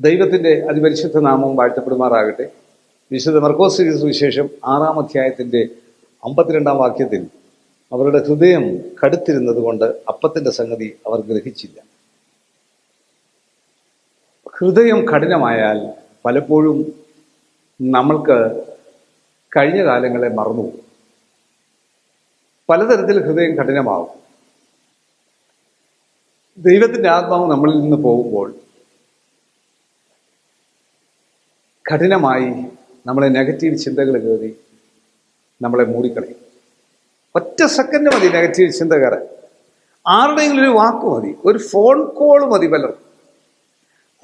ദൈവത്തിന്റെ അതിപരിശുദ്ധ നാമം വാഴ്ത്തപ്പെടുമാറാകട്ടെ. വിശുദ്ധ മർക്കോസ് സുവിശേഷം ആറാം അധ്യായത്തിന്റെ അമ്പത്തിരണ്ടാം വാക്യത്തിൽ അവരുടെ ഹൃദയം കടുത്തിരുന്നത് കൊണ്ട് അപ്പത്തിന്റെ സംഗതി അവർ ഗ്രഹിച്ചില്ല. ഹൃദയം കഠിനമായാൽ പലപ്പോഴും നമ്മൾക്ക് കഴിഞ്ഞ കാലങ്ങളെ മറന്നു പലതരത്തിൽ ഹൃദയം കഠിനമാവും ദൈവത്തിന്റെ ആത്മാവ് നമ്മളിൽ നിന്ന് പോകുമ്പോൾ കഠിനമായി നമ്മളെ നെഗറ്റീവ് ചിന്തകൾ കയറി നമ്മളെ മൂടിക്കളയും. ഒറ്റ സെക്കൻഡ് മതി നെഗറ്റീവ് ചിന്ത കയറാൻ. ആരുടെയെങ്കിലും ഒരു വാക്ക് മതി ഒരു ഫോൺ കോൾ മതി പലർക്കും.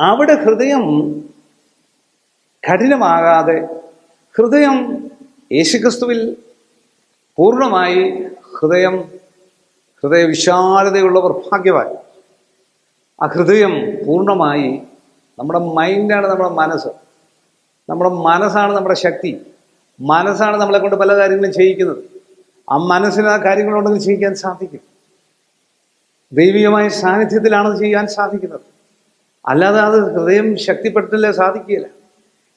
അവിടെ ഹൃദയം കഠിനമാകാതെ ഹൃദയം യേശുക്രിസ്തുവിൽ പൂർണമായി ഹൃദയം ഹൃദയ വിശാലതയുള്ളവർ ഭാഗ്യവാൻ. ആ ഹൃദയം പൂർണമായി നമ്മുടെ മൈൻഡാണ് നമ്മുടെ മനസ്സ്. നമ്മുടെ മനസ്സാണ് നമ്മുടെ ശക്തി. മനസ്സാണ് നമ്മളെ കൊണ്ട് പല കാര്യങ്ങളും ചെയ്യിക്കുന്നത്. ആ മനസ്സിന് ആ കാര്യങ്ങളുണ്ടെങ്കിൽ ചെയ്യിക്കാൻ സാധിക്കും. ദൈവികമായ സാന്നിധ്യത്തിലാണത് ചെയ്യാൻ സാധിക്കുന്നത്. അല്ലാതെ അത് ഹൃദയം ശക്തിപ്പെട്ടില്ല സാധിക്കുകയില്ല.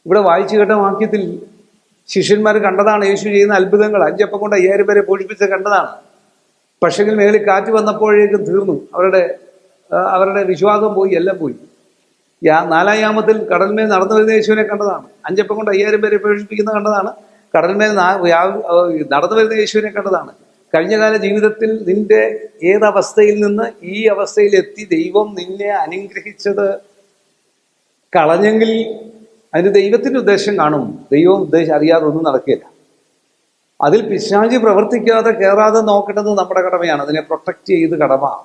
ഇവിടെ വായിച്ചു കേട്ട വാക്യത്തിൽ ശിഷ്യന്മാർ കണ്ടതാണ് യേശു ചെയ്യുന്ന അത്ഭുതങ്ങൾ. അഞ്ചപ്പം കൊണ്ട് അയ്യായിരം പേരെ പൊഴിപ്പിച്ച് കണ്ടതാണ്. പക്ഷെങ്കിൽ മേളിൽ കാറ്റ് വന്നപ്പോഴേക്കും തീർന്നു. അവരുടെ അവരുടെ വിശ്വാസം പോയി എല്ലാം പോയി. യാ നാലായാമത്തിൽ കടൽമേൽ നടന്നു വരുന്ന യേശുവിനെ കണ്ടതാണ്. അഞ്ചപ്പം കൊണ്ട് അയ്യായിരം പേരെ പ്രവേശിപ്പിക്കുന്ന കണ്ടതാണ്. കടൽമേൽ നടന്നു വരുന്ന യേശുവിനെ കണ്ടതാണ്. കഴിഞ്ഞകാല ജീവിതത്തിൽ നിന്റെ ഏതവസ്ഥയിൽ നിന്ന് ഈ അവസ്ഥയിൽ എത്തി ദൈവം നിന്നെ അനുഗ്രഹിച്ചത് കളഞ്ഞെങ്കിൽ അതിന് ദൈവത്തിന്റെ ഉദ്ദേശം കാണും. ദൈവം ഉദ്ദേശം അറിയാതെ ഒന്നും നടക്കില്ല. അതിൽ പിശാചി പ്രവർത്തിക്കാതെ കയറാതെ നോക്കേണ്ടത് നമ്മുടെ കടമയാണ്. അതിനെ പ്രൊട്ടക്റ്റ് ചെയ്ത് കടമ.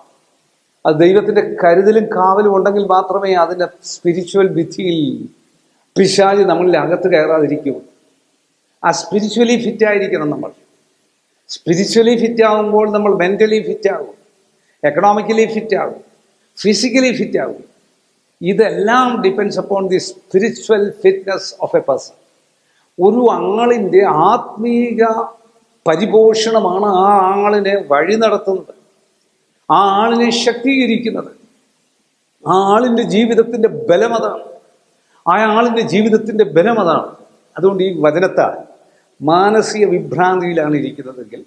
അത് ദൈവത്തിന്റെ കരുതലും കാവലും ഉണ്ടെങ്കിൽ മാത്രമേ അതിന്റെ സ്പിരിച്വൽ ഭിത്തിയിൽ പിശാചി നമ്മളിൽ അകത്ത് കയറാതിരിക്കൂ. ആ സ്പിരിച്വലി ഫിറ്റ് ആയിരിക്കണം നമ്മൾ. സ്പിരിച്വലി ഫിറ്റ് ആകുമ്പോൾ നമ്മൾ മെന്റലി ഫിറ്റ് ആകും. എക്കണോമിക്കലി ഫിറ്റ് ആകും. ഫിസിക്കലി ഫിറ്റ് ആകും. ഇതെല്ലാം depends upon the spiritual fitness of a person ഒരു ആളിന്റെ ആത്മീക പരിപോഷണമാണ് ആ ആളിനെ വഴി നടത്തുന്നത്. ആ ആളിനെ ശക്തീകരിക്കുന്നത്. ആ ആളിന്റെ ജീവിതത്തിന്റെ ബലം അതാണ് ആ ആളിന്റെ ജീവിതത്തിന്റെ ബലം അതാണ് അതുകൊണ്ട് ഈ വചനത്താൽ മാനസിക വിഭ്രാന്തിയിലാണ് ഇരിക്കുന്നതെങ്കിൽ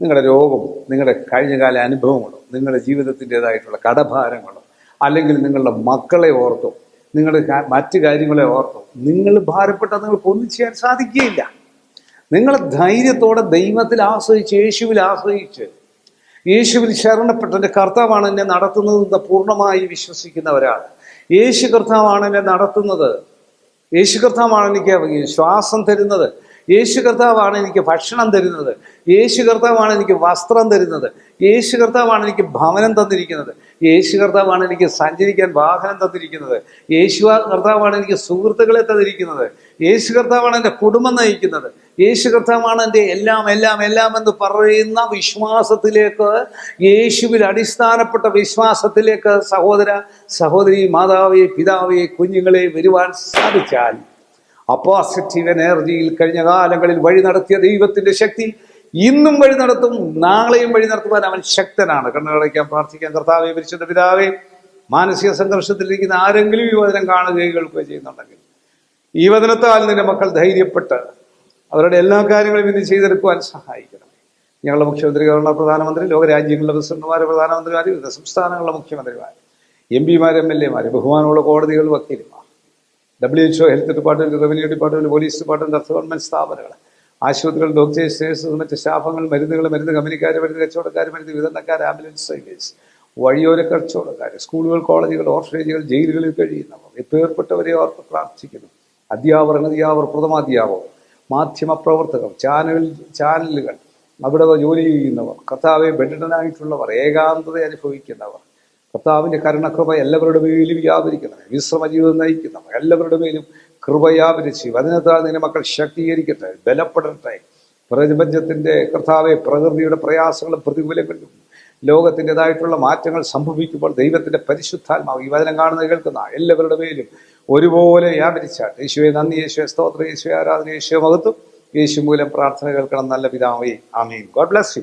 നിങ്ങളുടെ രോഗമോ നിങ്ങളുടെ കഴിഞ്ഞകാല അനുഭവങ്ങളോ നിങ്ങളുടെ ജീവിതത്തിന്റെതായിട്ടുള്ള കടഭാരങ്ങളോ അല്ലെങ്കിൽ നിങ്ങളുടെ മക്കളെ ഓർത്തോ നിങ്ങളുടെ മറ്റു കാര്യങ്ങളെ ഓർത്തോ നിങ്ങൾ ഭാരപ്പെട്ടാൽ നിങ്ങൾക്ക് ഒന്നും ചെയ്യാൻ സാധിക്കുകയില്ല. നിങ്ങൾ ധൈര്യത്തോടെ ദൈവത്തിൽ ആശ്രയിച്ച് യേശുവിൽ ആശ്രയിച്ച് യേശുവിൽ ശരണപ്പെട്ട് എന്റെ കർത്താവാണ് എന്നെ നടത്തുന്നത് പൂർണമായി വിശ്വസിക്കുന്നവരാണ്. യേശു കർത്താവാണ് എന്നെ നടത്തുന്നത്. യേശു കർത്താവാണ് എനിക്ക് ശ്വാസം തരുന്നത്. യേശു കർത്താവാണ് എനിക്ക് ഭക്ഷണം തരുന്നത്. യേശു കർത്താവാണ് എനിക്ക് വസ്ത്രം തരുന്നത്. യേശു കർത്താവാണ് എനിക്ക് ഭവനം തന്നിരിക്കുന്നത്. യേശു കർത്താവാണ് എനിക്ക് സഞ്ചരിക്കാൻ വാഹനം തന്നിരിക്കുന്നത്. യേശു കർത്താവാണ് എനിക്ക് സുഹൃത്തുക്കളെ തന്നിരിക്കുന്നത്. യേശു കർത്താവാണ് എന്റെ കുടുംബം നയിക്കുന്നത്. യേശു കർത്താവാണ് എന്റെ എല്ലാം എല്ലാം എല്ലാം എന്ന് പറയുന്ന വിശ്വാസത്തിലേക്ക് യേശുവിൽ അടിസ്ഥാനപ്പെട്ട വിശ്വാസത്തിലേക്ക് സഹോദര സഹോദരി മാതാവേ പിതാവേ കുഞ്ഞുങ്ങളെ വരുവാൻ സാധിച്ചാൽ അപ്പോസിറ്റീവ് എനർജിയിൽ കഴിഞ്ഞ കാലങ്ങളിൽ വഴി നടത്തിയ ദൈവത്തിന്റെ ശക്തി ഇന്നും വഴി നടത്തും നാളെയും വഴി നടത്തുവാൻ അവൻ ശക്തനാണ്. കണ്ണുകളയ്ക്കാൻ പ്രാർത്ഥിക്കാൻ കർത്താവെ പരിശുദ്ധ പിതാവേ മാനസിക സംഘർഷത്തിലിരിക്കുന്ന ആരെങ്കിലും യുവജനം കാണുകയും കേൾക്കുകയോ ചെയ്യുന്നുണ്ടെങ്കിൽ ഈ വചനത്താൽ നിന്റെ മക്കൾ ധൈര്യപ്പെട്ട് അവരുടെ എല്ലാ കാര്യങ്ങളും ഇന്ന് ചെയ്തെടുക്കുവാൻ സഹായിക്കണം. ഞങ്ങളുടെ മുഖ്യമന്ത്രി കേരള പ്രധാനമന്ത്രി ലോകരാജ്യങ്ങളിലെ പ്രസിഡന്റുമാർ പ്രധാനമന്ത്രിമാർ വിവിധ സംസ്ഥാനങ്ങളിലെ മുഖ്യമന്ത്രിമാർ എം പിമാർ എം എൽ എമാർ ബഹുമാനമുള്ള കോടതികൾ വക്കീലുമാർ W HO health department revenue department police department അർദ്ധ ഗവൺമെന്റ് സ്ഥാപനങ്ങൾ ആശുപത്രികൾ ഡോക്ടേഴ്സ് നേഴ്സസ് മറ്റ് സ്റ്റാഫുകൾ മരുന്നുകൾ മരുന്ന് കമ്പനിക്കാർ മരുന്ന് കച്ചവടക്കാർ മരുന്ന് വിതരണക്കാർ ആംബുലൻസ് സർവീസ് വഴിയോര കച്ചവടക്കാർ സ്കൂളുകൾ കോളേജുകൾ ഓർഫനേജുകൾ ജയിലുകളിൽ കഴിയുന്നവർ ഇപ്പേർപ്പെട്ടവരെ ഓർത്ത് പ്രാർത്ഥിക്കുന്നു. അധ്യാപകർ അനധ്യാപകർ പ്രഥമാധ്യാപകർ മാധ്യമപ്രവർത്തകർ ചാനൽ ചാനലുകൾ അവിടെ ജോലി ചെയ്യുന്നവർ കർത്താവെ ബെഡിഡനായിട്ടുള്ളവർ ഏകാന്തത അനുഭവിക്കുന്നവർ കർത്താവിന്റെ കരുണകൃപ എല്ലാവരുടെ മേലും വ്യാപരിക്കുന്നവർ വിശ്രമ ജീവിതം നയിക്കുന്നവർ എല്ലാവരുടെ മേലും കൃപ വ്യാപരിച്ച് വചനത്താൽ നിന്റെ മക്കൾ ശക്തീകരിക്കട്ടെ ബലപ്പെടട്ടെ. പ്രപഞ്ചത്തിന്റെ കർത്താവെ പ്രകൃതിയുടെ പ്രയാസങ്ങളും പ്രതികൂലങ്ങളും ലോകത്തിന്റെതായിട്ടുള്ള മാറ്റങ്ങൾ സംഭവിക്കുമ്പോൾ ദൈവത്തിന്റെ പരിശുദ്ധാത്മാവ് ഈ വചനം കാണുന്ന കേൾക്കുന്ന എല്ലാവരുടെ മേലും ഒരുപോലെ വ്യാപരിച്ചാട്ട് യേശുവെ നന്ദി യേശുവെ സ്തോത്ര യേശുവെ ആരാധന യേശുവെ മഹത്വം. യേശു മൂലം പ്രാർത്ഥന കേൾക്കണം. നല്ല പിതാവേ ആമീൻ. God bless you